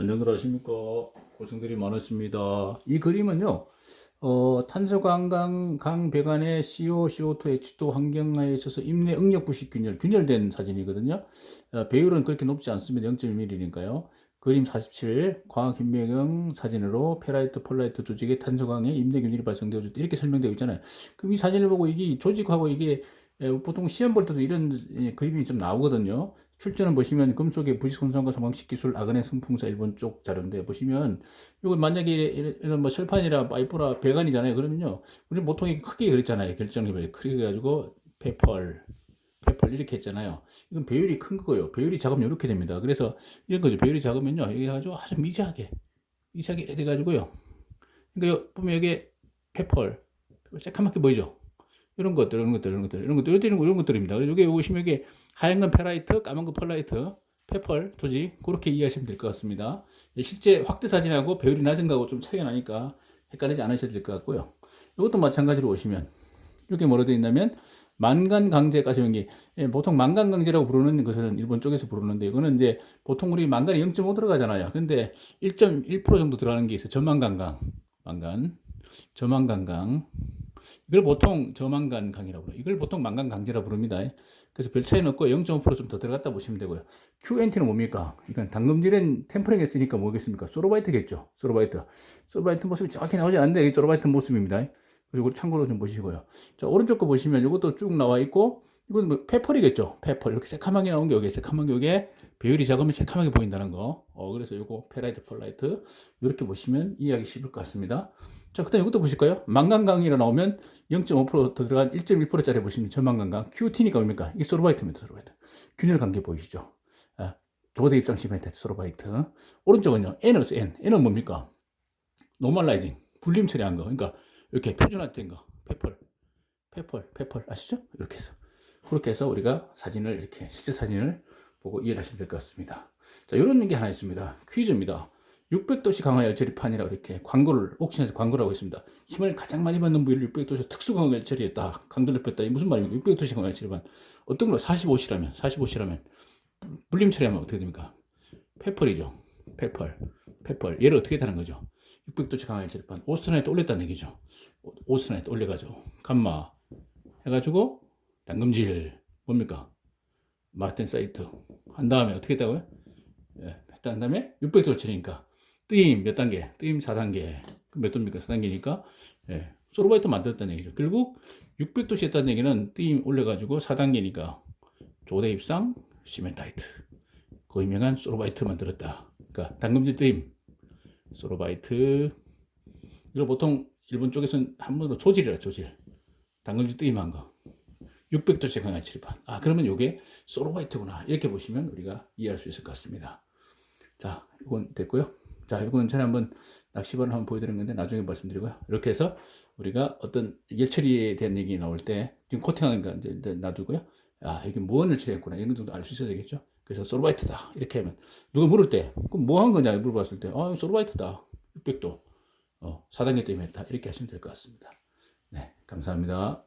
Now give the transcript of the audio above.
안녕들 하십니까. 고생들이 많으십니다. 이 그림은요, 어, 탄소관광 강 배관의 CO, CO2, H2 환경하에 있어서 임내 응력 부식 균열, 균열된 사진이거든요. 어, 배율은 그렇게 높지 않습니다. 0.1mm니까요. 그림 47, 광학 현미경 사진으로 페라이트, 폴라이트 조직의 탄소광의 임내 균열이 발생되어졌다. 이렇게 설명되어 있잖아요. 그럼 이 사진을 보고 이게 조직하고 이게 에, 보통 시험 볼 때도 이런 예, 그림이 좀 나오거든요. 출전은 보시면 금속의 부식 손상과 소방식 기술 아그네 승풍사 일본 쪽 자료인데 보시면 이거 만약에 이런, 뭐 철판이라 파이프라 배관이잖아요. 그러면요. 우리 보통 크게 그렸잖아요. 결정을 크게 그래가지고 페펄 페펄 이렇게 했잖아요. 이건 배율이 큰 거예요. 배율이 작으면 이렇게 됩니다. 그래서 이런 거죠. 배율이 작으면요. 이게 가지고 아주 미세하게 미세하게 돼가지고요. 그러니까 요- 보면 여기 페펄 새카맣게 보이죠. 이런 것들, 이런 것들, 이런 것들, 이런 것들, 이런, 것, 이런 것들입니다. 여기 보시면 이게 하얀 건 페라이트, 까만 건 펄라이트, 페펄, 조직, 그렇게 이해하시면 될 것 같습니다. 예, 실제 확대 사진하고 배율이 낮은 거하고 좀 차이가 나니까 헷갈리지 않으셔도 될 것 같고요. 이것도 마찬가지로 보시면, 이렇게 뭐라 되어 있냐면, 만간 강제까지 연기. 예, 보통 만간 강제라고 부르는 것은 일본 쪽에서 부르는데, 이거는 이제 보통 우리 만간이 0.5 들어가잖아요. 근데 1.1% 정도 들어가는 게 있어요. 저만간강. 만간. 저만간강. 이걸 보통 저만간 강이라고 그래요. 이걸 보통 만간 강제라고 부릅니다. 그래서 별 차이는 없고 0.5%좀 더 들어갔다 보시면 되고요. QNT는 뭡니까? 이건 당금질은 템퍼링 했으니까 뭐겠습니까? 소로바이트겠죠. 소로바이트. 소로바이트 모습이 정확히 나오지 않는데 이게 소로바이트 모습입니다. 그리고 참고로 좀 보시고요. 자, 오른쪽 거 보시면 이것도 쭉 나와 있고 이건 뭐 페펄이겠죠. 페펄. 이렇게 새카맣게 나온 게 여기 새카맣게 여기에 배율이 작으면 새카맣게 보인다는 거. 어, 그래서 이거 페라이트, 펄라이트 이렇게 보시면 이해하기 쉬울 것 같습니다. 자, 그 다음 이것도 보실까요? 망간강이라 나오면 0.5%더 들어간 1.1%짜리 보시면 전망강강 QT니까 뭡니까? 이게 소로바이트입니다. 소로바이트. 균열 관계 보이시죠? 아, 조대 입상 시멘트 소로바이트. 오른쪽은요. N은 N. N은 뭡니까? 노멀라이징. 분림 처리한 거. 그러니까 이렇게 표준화된 거. 페펄. 페펄. 페펄. 아시죠? 이렇게 해서. 그렇게 해서 우리가 사진을 이렇게 실제 사진을 보고 이해를 하시면 될 것 같습니다. 자, 이런 게 하나 있습니다. 퀴즈입니다. 600도씨 강화 열처리판이라고 이렇게 광고를 옥션에서 광고를 하고 있습니다. 힘을 가장 많이 받는 부위를 600도씨 특수 강화 열처리했다. 강도를 뺐다. 이게 무슨 말입니까? 600도씨 강화 열처리판. 어떤 걸로 45시라면 45시라면 물림 처리하면 어떻게 됩니까? 페펄이죠. 페펄. 페펄. 얘를 어떻게 다는 거죠? 600도씨 강화 열처리판. 오스트나이트 올렸다는 얘기죠. 오- 오스트나이트 올려가지고 감마 해가지고 당금질 뭡니까? 마틴 사이트 한 다음에 어떻게 했다고요? 예, 한 다음에 600도 치니까 뜨임 몇 단계? 뜨임 4단계. 그몇 도입니까? 4단계니까 예, 소로바이트 만들었다는 얘기죠. 결국 600도씨 했다는 얘기는 뜨임 올려가지고 4단계니까 조대 입상 시멘타이트. 그 유명한 소로바이트 만들었다. 그러니까 당금질 뜨임 소로바이트 이걸 보통 일본 쪽에서는 한 번으로 조질이라 조질. 당금질 뜨임한 거. 600도씨 강한 칠판. 아, 그러면 이게 소로바이트구나. 이렇게 보시면 우리가 이해할 수 있을 것 같습니다. 자, 이건 됐고요. 자, 이건 전에 한번 낚시반을 한번 보여드린 건데 나중에 말씀드리고요. 이렇게 해서 우리가 어떤 열처리에 대한 얘기 나올 때 지금 코팅하는 거 이제 놔두고요. 아, 이게 무언을 처리했구나. 이런 정도 알 수 있어야 되겠죠. 그래서 소로바이트다. 이렇게 하면 누가 물을 때 그럼 뭐 한 거냐 물어봤을 때 아, 이거 소로바이트다. 600도. 어, 4단계 때문에 했다. 이렇게 하시면 될 것 같습니다. 네, 감사합니다.